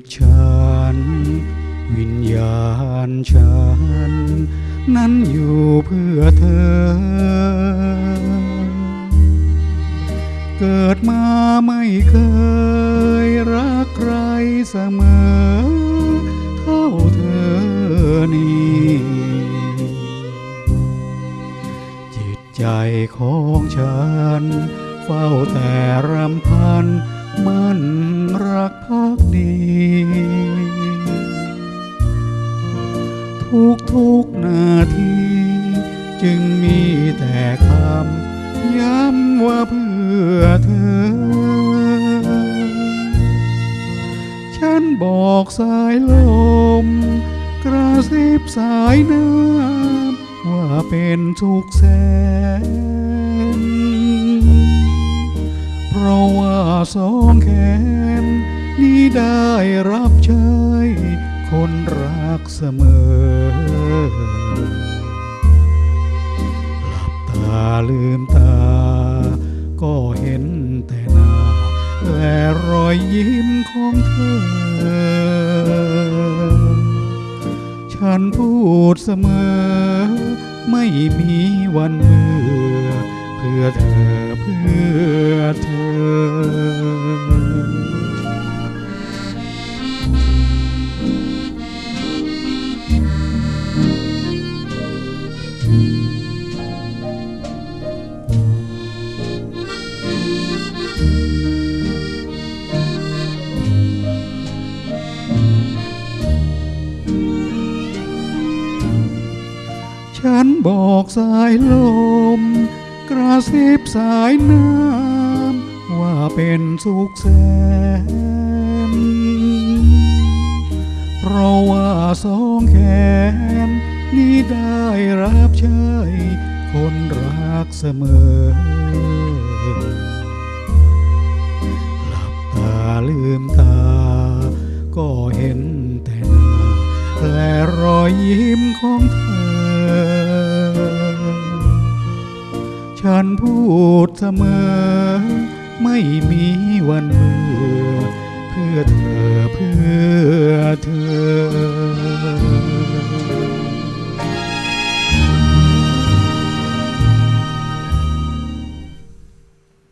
ตฉัน วิญญาณฉัน นั้นอยู่เพื่อเธอ เกิดมาไม่เคยรักใครเสมอ เท่าเธอนี้จิตใจของฉัน เฝ้าแต่รำพันมันรักพัก ทุกทุกๆนาที จึงมีแต่คำย้ำว่าเพื่อเธอ ฉันบอกสายลม กระซิบสายน้ำว่าเป็นทุกแสน เพราะว่าสองแขนนี้ได้รับใช้ คนรักเสมอ หลับตาลืมตา ก็เห็นแต่หน้า และรอยยิ้มของเธอ ฉันพูดเสมอ ไม่มีวันเบื่อ เพื่อเธอเพื่อเธอ ฉันบอกสายลม กระซิบสายน้ำว่าเป็นสุขแสนเพราะว่าสองแขน นี้ได้รับใช้คนรักเสมอ หลับตาลืมตา ก็เห็นแต่หน้าและรอยยิ้มของเธอ ฉันพูดเสมอ ไม่มีวันเบื่อ เพื่อเธอเพื่อเธอ